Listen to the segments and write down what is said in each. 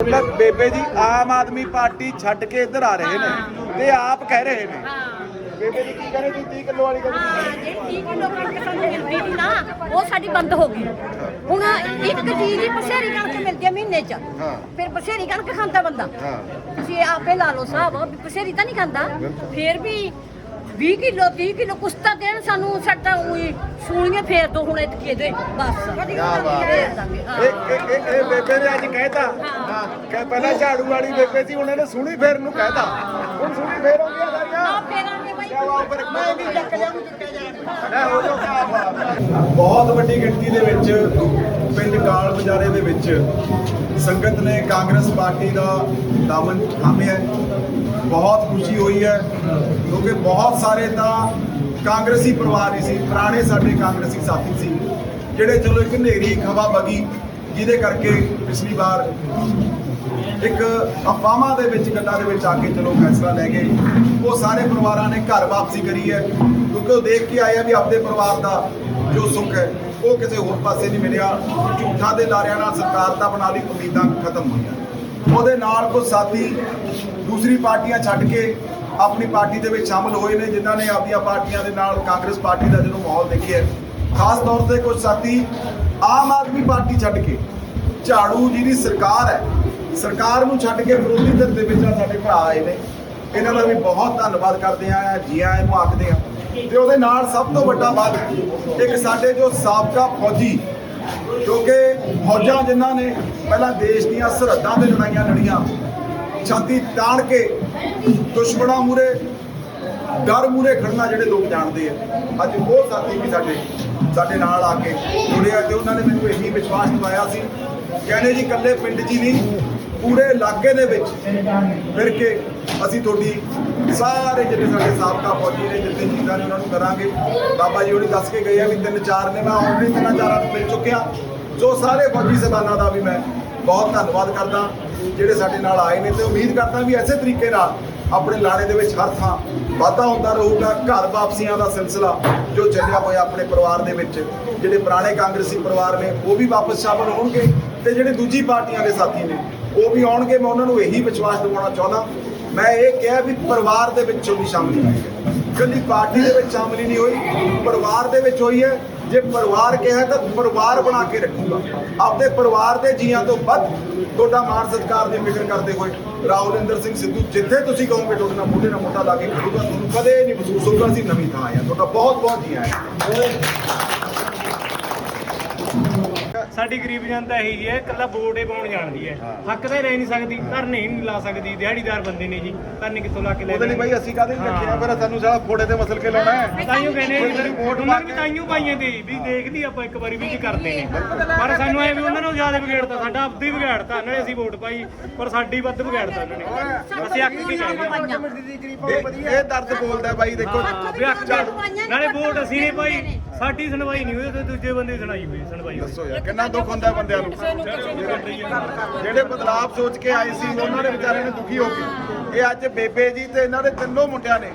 ਮਤਲਬ ਬੇਬੇ ਜੀ ਆਮ ਆਦਮੀ ਪਾਰਟੀ ਛੱਡ ਕੇ ਇੱਧਰ ਆ ਰਹੇ ਨੇ ਤੇ ਆਪ ਕਹਿ ਰਹੇ ਨੇ। ਬੇਬੇ ਜੀ ਕੀ ਕਰੇ ਤੁਸੀਂ 30 ਕਿਲੋ ਵਾਲੀ ਗੱਲ ਹਾਂ ਜਿਹੜੀ ਠੀਕ ਲੋਕਾਂ ਨੂੰ ਸਾਨੂੰ ਮਿਲਦੀ ਸੀ ਨਾ ਉਹ ਸਾਡੀ ਬੰਦ ਹੋ ਗਈ। ਹੁਣ ਇੱਕ ਚੀਜ਼ ਹੀ ਬਸੇਰੀ ਕਣਕ ਮਿਲਦੀ ਹੈ ਮਹੀਨੇ ਚ। ਫਿਰ ਬਸੇਰੀ ਕਣਕ ਖਾਂਦਾ ਬੰਦਾ। ਤੁਸੀਂ ਆਪੇ ਲਾ ਲਓ ਸਾਹਿਬ ਬਸੇਰੀ ਤਾਂ ਨਹੀਂ ਖਾਂਦਾ। ਫਿਰ ਵੀ 20 ਕਿਲੋ 30 ਕਿਲੋ ਕੁਛ ਤਾਂ ਦੇਣ ਸਾਨੂੰ ਸਾਡਾ ਉਹੀ ਸੂਣੀਆਂ ਫੇਰ ਦੋ ਹੁਣ ਇਤਕੇ ਦੇ ਬਸ। ਕੀ ਬਾਤ ਹੈ। ਇਹ ਇਹ- ਇਹ ਇਹ ਬੇਬੇ ਨੇ ਅੱਜ ਕਹਿਤਾ। ਹਾਂ। ਪਹਿਲਾਂ ਝਾੜੂ ਵਾਲੀ ਬੇਬੇ ਸੀ ਹੁਣ ਇਹਨੇ ਸੁਣੀ ਫੇਰ ਨੂੰ ਕਹਿਤਾ। ਹੁਣ ਸੁਣੀ ਫੇਰ ਹੋ ਗਿਆ ਸਾਰੀਆਂ। ਫੇਰਾਂਗੇ ਬਾਈ। ਕਿਆ ਬਾਤ ਫਿਰ ਮੈਂ ਵੀ ਚੱਕ ਲਿਆ ਬਾਤ ਹੈ। ਬਹੁਤ ਵੱਡੀ ਗਿਣਤੀ ਦੇ ਵਿੱਚ ਪਿੰਡ ਕਾਲ ਬਜ਼ਾਰੇ ਦੇ ਵਿੱਚ ਸੰਗਤ ਨੇ ਕਾਂਗਰਸ ਪਾਰਟੀ ਦਾ ਦਾਮਨ ਥਾਮਿਆ ਬਹੁਤ ਖੁਸ਼ੀ ਹੋਈ ਹੈ, ਕਿਉਂਕਿ ਬਹੁਤ ਸਾਰੇ ਤਾਂ ਕਾਂਗਰਸੀ ਪਰਿਵਾਰ ਹੀ ਸੀ, ਪੁਰਾਣੇ ਸਾਡੇ ਕਾਂਗਰਸੀ ਸਾਥੀ ਸੀ, ਜਿਹੜੇ ਚਲੋ ਇੱਕ ਹਨੇਰੀ ਖਵਾ ਬਗੀ ਜਿਹਦੇ ਕਰਕੇ ਪਿਛਲੀ ਵਾਰ ਇੱਕ ਅਫਵਾਹਾਂ ਦੇ ਵਿੱਚ, ਗੱਲਾਂ ਦੇ ਵਿੱਚ ਆ ਕੇ ਚਲੋ ਫੈਸਲਾ ਲੈ ਗਏ ਉਹ ਸਾਰੇ ਪਰਿਵਾਰਾਂ ਨੇ ਘਰ ਵਾਪਸੀ ਕਰੀ ਹੈ। ਕਿਉਂਕਿ ਉਹ ਦੇਖ ਕੇ ਆਏ ਆ ਵੀ ਆਪਦੇ ਪਰਿਵਾਰ ਦਾ ਜੋ ਸੁੱਖ ਹੈ, ਉਹ ਕਿਸੇ ਹੋਰ ਪਾਸੇ ਨਹੀਂ ਮਿਲਿਆ। ਝੂਠਾਂ ਦੇ ਲਾਰਿਆਂ ਨਾਲ ਸਰਕਾਰ ਦਾ ਬਣਾ ਲਈ ਉਮੀਦਾਂ ਖਤਮ ਹੋਈਆਂ। ਉਹਦੇ ਨਾਲ ਕੁਝ ਸਾਥੀ ਦੂਸਰੀ ਪਾਰਟੀਆਂ ਛੱਡ ਕੇ ਆਪਣੀ ਪਾਰਟੀ ਦੇ ਵਿੱਚ ਸ਼ਾਮਲ ਹੋਏ ਨੇ, ਜਿਨ੍ਹਾਂ ਨੇ ਆਪਣੀਆਂ ਪਾਰਟੀਆਂ ਦੇ ਨਾਲ ਕਾਂਗਰਸ ਪਾਰਟੀ ਦਾ ਜਦੋਂ ਮਾਹੌਲ ਦੇਖਿਆ ਖਾਸ ਤੌਰ ਤੇ ਕੁਝ ਸਾਥੀ ਆਮ ਆਦਮੀ ਪਾਰਟੀ ਛੱਡ ਕੇ, ਝਾੜੂ ਜਿਹਦੀ ਸਰਕਾਰ ਹੈ ਸਰਕਾਰ ਨੂੰ ਛੱਡ ਕੇ ਵਿਰੋਧੀ ਧਿਰ ਦੇ ਵਿੱਚ ਸਾਡੇ ਭਰਾ ਆਏ ਨੇ। ਇਹਨਾਂ ਦਾ ਵੀ ਬਹੁਤ ਧੰਨਵਾਦ ਕਰਦੇ ਆ ਜੀ ਆਇਆਂ ਨੂੰ ਆਖਦੇ ਆ ਤੇ ਉਹਦੇ ਨਾਲ ਸਭ ਤੋਂ ਵੱਡਾ ਬਾਤ, ਇੱਕ ਸਾਡੇ ਜੋ ਸਾਬਕਾ ਫੌਜੀ, ਜੋ ਕਿ ਫੌਜਾਂ ਜਿਨ੍ਹਾਂ ਨੇ ਪਹਿਲਾਂ ਦੇਸ਼ ਦੀਆਂ ਸਰਹੱਦਾਂ ਤੇ ਲੜਾਈਆਂ ਲੜੀਆਂ, ਛਾਤੀ ਤਾੜ ਕੇ ਦੁਸ਼ਮਣਾਂ ਮੂਰੇ ਡਰ ਮੂਰੇ ਖੜਨਾ ਜਿਹੜੇ ਲੋਕ ਜਾਣਦੇ ਆ। ਅੱਜ ਉਹ ਸਾਥੀ ਵੀ ਸਾਡੇ ਸਾਡੇ ਨਾਲ ਆ ਕੇ ਜੁੜੇ ਆ ਤੇ ਉਹਨਾਂ ਨੇ ਮੈਨੂੰ ਇਹੀ ਵਿਸ਼ਵਾਸ ਦਿਵਾਇਆ ਸੀ। ਕਹਿੰਦੇ ਜੀ, ਇਕੱਲੇ ਪਿੰਡ 'ਚ ਹੀ ਨਹੀਂ ਪੂਰੇ ਇਲਾਕੇ ਦੇ ਵਿੱਚ ਫਿਰ ਕੇ ਅਸੀਂ ਤੁਹਾਡੀ ਸਾਰੇ ਜਿਹੜੇ ਸਾਡੇ ਸਾਬਕਾ ਫੌਜੀ ਨੇ ਜਿੱਤੇ ਚੀਜ਼ਾਂ ਨੇ ਉਹਨਾਂ ਨੂੰ ਕਰਾਂਗੇ। ਬਾਬਾ ਜੀ ਉਹਨੇ ਦੱਸ ਕੇ ਗਏ ਆ ਵੀ ਤਿੰਨ ਚਾਰ ਨੇ, ਮੈਂ ਆਲਰੇਡੀ ਤਿੰਨ ਚਾਰਾਂ ਨੂੰ ਮਿਲ ਚੁੱਕਿਆ। ਜੋ ਸਾਰੇ ਫੌਜੀ ਸਬਾਨਾਂ ਦਾ ਵੀ ਮੈਂ ਬਹੁਤ ਧੰਨਵਾਦ ਕਰਦਾ। ਜਿਹੜੇ ਸਾਡੇ ਨਾਲ ਆਏ ਨੇ ਤੇ ਉਮੀਦ ਕਰਦਾ ਵੀ ਐਸੇ ਤਰੀਕੇ ਨਾਲ ਆਪਣੇ ਲਾਣੇ ਦੇ ਵਿੱਚ ਹਰ ਥਾਂ ਵਾਧਾ ਹੁੰਦਾ ਰਹੂਗਾ, ਘਰ ਵਾਪਸੀਆਂ ਦਾ ਸਿਲਸਿਲਾ ਜੋ ਚੱਲਿਆ ਹੋਇਆ ਆਪਣੇ ਪਰਿਵਾਰ ਦੇ ਵਿੱਚ। ਜਿਹੜੇ ਪੁਰਾਣੇ ਕਾਂਗਰਸੀ ਪਰਿਵਾਰ ਨੇ, ਉਹ ਵੀ ਵਾਪਸ ਸ਼ਾਮਲ ਹੋਣਗੇ ਤੇ ਜਿਹੜੇ ਦੂਜੀ ਪਾਰਟੀਆਂ ਦੇ ਸਾਥੀ ਨੇ ਉਹ ਵੀ ਆਉਣਗੇ, ਮੈਂ ਉਹਨਾਂ ਨੂੰ ਇਹੀ ਵਿਸ਼ਵਾਸ ਦਿਵਾਉਣਾ ਚਾਹੁੰਦਾ। ਮੈਂ ਇਹ ਕਿਹਾ ਵੀ ਪਰਿਵਾਰ ਦੇ ਵਿੱਚੋਂ ਵੀ ਸ਼ਾਮਲ ਹੋਈ ਹੈ ਕੱਲੀ ਪਾਰਟੀ ਦੇ ਵਿੱਚ ਸ਼ਾਮਿਲ ਨਹੀਂ ਹੋਈ, ਪਰਿਵਾਰ ਦੇ ਵਿੱਚ ਹੋਈ ਹੈ। ਜੇ ਪਰਿਵਾਰ ਕਿਹਾ ਤਾਂ ਪਰਿਵਾਰ ਬਣਾ ਕੇ ਰੱਖੂਗਾ। ਆਪਦੇ ਪਰਿਵਾਰ ਦੇ ਜੀਆਂ ਤੋਂ ਵੱਧ ਤੁਹਾਡਾ ਮਾਣ ਸਤਿਕਾਰ ਦੀ ਫਿਕਰ ਕਰਦੇ ਹੋਏ ਰਾਹੁਲਿੰਦਰ ਸਿੰਘ ਸਿੱਧੂ, ਜਿੱਥੇ ਤੁਸੀਂ ਕਹੋਗੇ ਤੁਹਾਡੇ ਨਾਲ ਮੋਢੇ ਨਾਲ ਮੋਢਾ ਲਾ ਕੇ ਖੜੂਗਾ, ਤੁਹਾਨੂੰ ਕਦੇ ਨਹੀਂ ਮਹਿਸੂਸ ਹੋਊਗਾ ਅਸੀਂ ਨਵੀਂ ਥਾਂ ਆਏ ਤੁਹਾਡਾ ਬਹੁਤ ਬਹੁਤ ਜੀ ਆਇਆਂ। ਸਾਡੀ ਗਰੀਬ ਜਨਤਾ ਇਹੀ ਜੀ ਹੈ ਇਕੱਲਾ ਵੋਟ ਹੀ ਪਾਉਣ ਜਾਣਦੀ ਹੈ। ਹੱਕ ਤੇ ਰਹਿ ਨਹੀਂ ਸਕਦੀ ਧਰਨੇ ਹੀ ਨਹੀਂ ਲਾ ਸਕਦੀ ਦਿਹਾੜੀਦਾਰ ਬੰਦੇ ਨੇ ਜੀ ਧਰਨੇ ਕਿੱਥੋਂ ਲਾ ਕੇ ਲੈ ਉਹਦੇ ਲਈ ਬਾਈ ਅਸੀਂ ਕਾਹਦੇ ਲਈ ਰੱਖਿਆ ਫਿਰ ਸਾਨੂੰ ਸਾਲਾ ਫੋੜੇ ਤੇ ਮਸਲ ਕੇ ਲਾਉਣਾ ਹੈ। ਤਾਈਓ ਕਹਿੰਦੇ ਵੋਟ ਉਹਨਾਂ ਨੂੰ ਵੀ ਤਾਈਓ ਪਾਈਆਂ ਤੇ ਵੀ ਦੇਖਦੀ ਆਪਾਂ ਇੱਕ ਵਾਰੀ ਵੀ ਕੀ ਕਰਦੇ ਨੇ। ਪਰ ਸਾਨੂੰ ਐ ਵੀ ਉਹਨਾਂ ਨੂੰ ਜ਼ਿਆਦਾ ਵਿਗਾੜਤਾ ਸਾਡਾ ਆਪਦੀ ਵਿਗਾੜਤਾ ਨਾਲੇ ਅਸੀਂ ਵੋਟ ਪਾਈ ਪਰ ਸਾਡੀ ਵੱਧ ਵਿਗਾੜਤਾ ਉਹਨਾਂ ਨੇ। ਅਸੀਂ ਅੱਕ ਕੇ ਕਹਿੰਦੇ ਇਹ ਇਹ ਦਰਦ ਬੋਲਦਾ ਬਾਈ ਦੇਖੋ। ਹਾਂ ਵੀ ਅੱਕ ਕੇ ਨਾਲੇ ਵੋਟ ਅਸੀਂ ਨੇ ਪਾਈ ਸਾਡੀ ਸੁਣਵਾਈ ਨਹੀਂ ਹੋਈ ਤੇ ਦੂਜੇ ਬੰਦੇ ਦੀ ਸੁਣਾਈ ਹੋਈ ਸੁਣਵਾਈ ਹੋਈ। ਦੱਸੋ ਯਾਰ ਕਿੰਨਾ ਦੁੱਖ ਹੁੰਦਾ ਬੰਦਿਆਂ ਨੂੰ? ਜਿਹੜੇ ਬਦਲਾਵ ਸੋਚ ਕੇ ਆਏ ਸੀ ਉਹਨਾਂ ਦੇ ਵਿਚਾਰੇ ਨੇ ਦੁਖੀ ਹੋ ਗਏ ਇਹ ਅੱਜ ਬੇਬੇ ਜੀ ਤੇ ਇਹਨਾਂ ਦੇ ਤਿੰਨੋਂ ਮੁੰਡਿਆਂ ਨੇ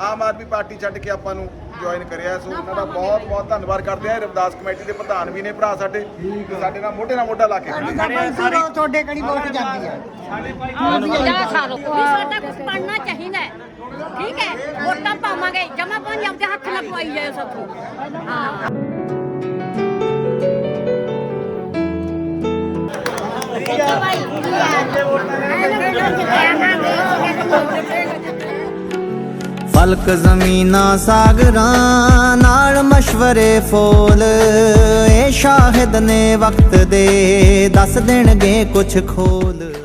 ਆਮ ਆਦਮੀ ਪਾਰਟੀ ਛੱਡ ਕੇ ਆਪਾਂ ਨੂੰ ਜੁਆਇਨ ਕਰਿਆ। ਸੋ ਉਹਨਾਂ ਦਾ ਬਹੁਤ ਬਹੁਤ ਧੰਨਵਾਦ ਕਰਦੇ ਆ ਰਵਿਦਾਸ ਕਮੇਟੀ ਦੇ ਪ੍ਰਧਾਨ ਵੀ ਨੇ ਭਰਾ ਸਾਡੇ। ਤੇ ਸਾਡੇ ਨਾਲ ਮੋਢੇ ਨਾਲ ਮੋਢਾ ਲਾ ਕੇ ਖੜੇ ਆ। ਤੁਹਾਡੇ ਕਣੀ ਵੋਟ ਜਾਂਦੀ ਹੈ ਸਾਡੇ ਭਾਈ ਜਾ ਸਾਰੋ ਵੀ ਸਾਡਾ ਕੁਝ ਬਣਨਾ ਚਾਹੀਦਾ ਹੈ ਠੀਕ ਹੈ ਵੋਟਾਂ ਪਾਵਾਂਗੇ। ਜਮਾ ਪਾਣੀ ਆਪਦੇ ਹੱਥ ਨਾਲ ਪਵਾਈ ਜਾਏ ਸਾਥੋਂ ਹਾਂ। ਫਲਕ ਜ਼ਮੀਨਾਂ ਸਾਗਰਾਂ ਨਾਲ ਮਸ਼ਵਰੇ ਫੋਲ। ਇਹ ਸ਼ਾਹਿਦ ਨੇ ਵਕਤ ਦੇ, ਦੱਸ ਦੇਣਗੇ ਕੁਛ ਖੋਲ।